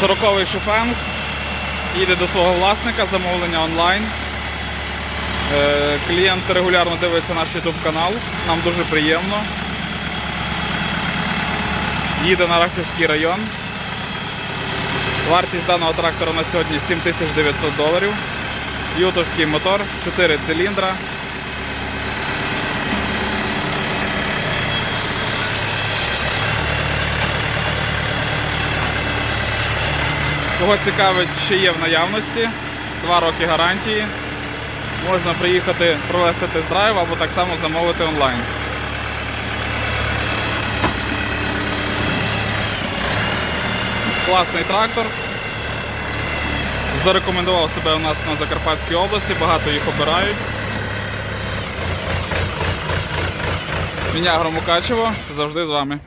Сороковий шофенг. Їде до свого власника, замовлення онлайн. Е, Клієнт регулярно дивиться наш YouTube канал. Нам дуже приємно. Їде на Рахівський район. Вартість даного трактора на сьогодні 7900 доларів. Ютовський мотор, 4 циліндра. Кого цікавить, ще є в наявності. Два роки гарантії. Можна приїхати провести тест-драйв або так само замовити онлайн. Класний трактор. Зарекомендував себе у нас на Закарпатській області, багато їх обирають. Міня Громукачево завжди з вами.